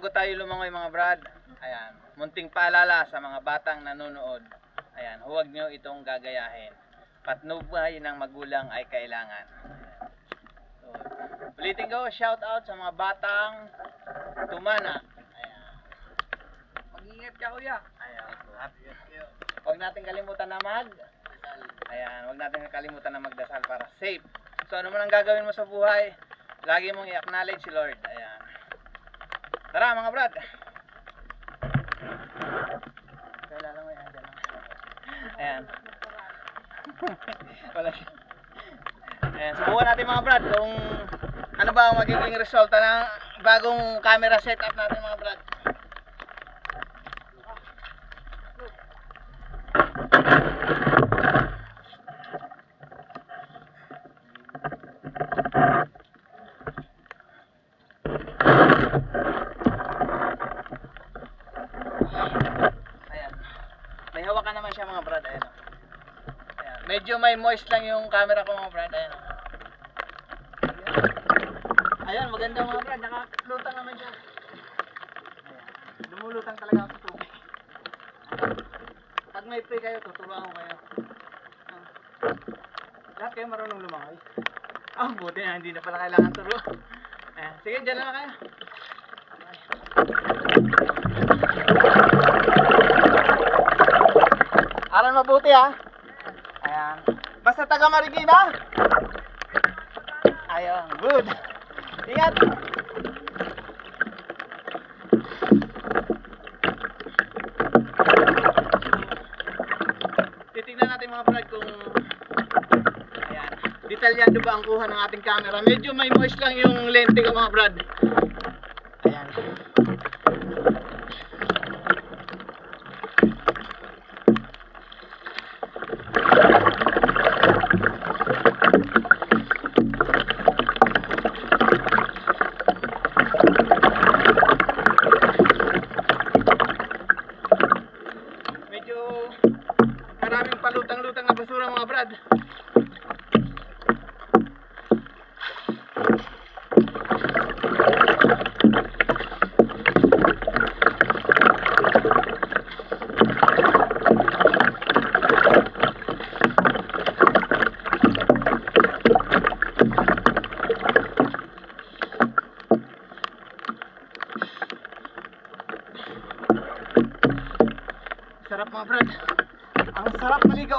bago tayo lumangoy mga brad, ayan, munting paalala sa mga batang nanonood. Ayan, huwag nyo itong gagayahin. Patnubay ng magulang ay kailangan. So, ulitin ko, shout out sa mga batang tumana. Ayan. Mag-ingat ka kuya. Ayan. Huwag natin kalimutan na mag Ayan, huwag natin kalimutan na magdasal para safe. So ano man ang gagawin mo sa buhay, lagi mong i-acknowledge si Lord. Ayan. Tara mga brad. Kailangan mo yan. dyan lang. Ayan. Wala siya. Ayan, subukan natin mga brad kung ano ba ang magiging resulta ng bagong camera setup natin mga brad. Ayan. May hawakan naman siya mga brad. Ayan. o. Ayan. Medyo may moist lang yung camera ko mga brad. Ayan. o. Ayan, maganda mga brad. Nakalutang naman siya. Ayan. Lumulutang talaga ako sa. Pag may free kayo, tuturuan ko kayo. Ah. Lahat kayo marunong lumangoy. Ah, buti na. Hindi na pala kailangan turo. Ayan. Sige, dyan na kayo. Aral mabuti ha. Ayan. Basta taga Marikina. Ayun, good. Ingat. Titignan natin mga brad kung Ayan. Detalyado ba ang kuha ng ating camera? Medyo may moist lang yung lente ko mga brad. lutang-lutang na basura mga brad. Sarap mga brad. Ang sarap maligo.